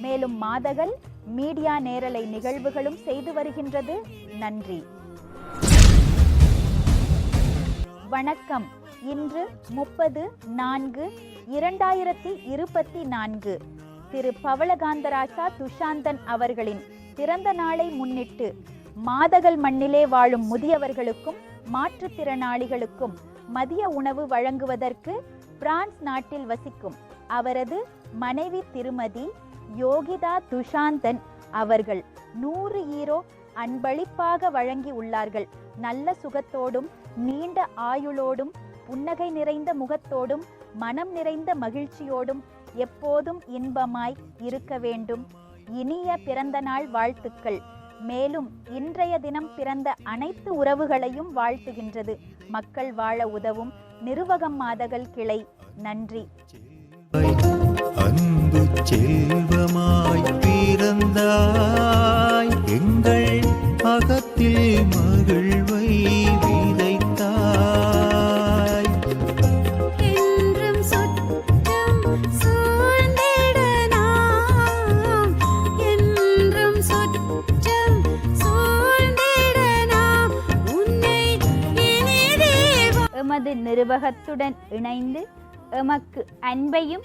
மேலும் மாதகள் மீடியா நேரலை நிகழ்வுகளும் செய்து வருகின்றது. நன்றி. வணக்கம். இன்று முப்பது நான்கு இரண்டாயிரத்தி இருபத்தி நான்கு. திரு. பவளகாந்தராசா துஷாந்தன் அவர்களின் பிறந்த நாளை முன்னிட்டு மாதகள் மண்ணிலே வாழும் முதியவர்களுக்கும் மாற்றுத்திறனாளிகளுக்கும் மதிய உணவு வழங்குவதற்கு பிரான்ஸ் நாட்டில் வசிக்கும் அவரது மனைவி திருமதி யோகிதா துஷாந்தன் அவர்கள் நூறு ஈரோ அன்பளிப்பாக வழங்கி உள்ளார்கள். நல்ல சுகத்தோடும் நீண்ட ஆயுளோடும் புன்னகை நிறைந்த முகத்தோடும் மனம் நிறைந்த மகிழ்ச்சியோடும் எப்போதும் இன்பமாய் இருக்க வேண்டும். இனிய பிறந்த நாள் வாழ்த்துக்கள். மேலும் இன்றைய தினம் பிறந்த அனைத்து உறவுகளையும் வாழ்த்துகின்றது. மக்கள் வாழ உதவும் நிருவகம் மாதகள் கிளை. நன்றி. அன்பு செல்வமாய் பிறந்தாய். எங்கள் அகத்தில் மகிழ்வை விதைத்தாய். என்றும் சுற்றம் சூழ்ந்திட நாம் என்றும் சுற்றம் சூழ்ந்திட நாம் உன்னை இனிதே எமது நிர்வாகத்துடன் இணைந்து எமக்கு அன்பையும்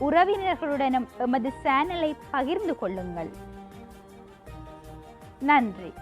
உறவினர்களுடனும் எமது சேனலை பகிர்ந்து கொள்ளுங்கள். நன்றி.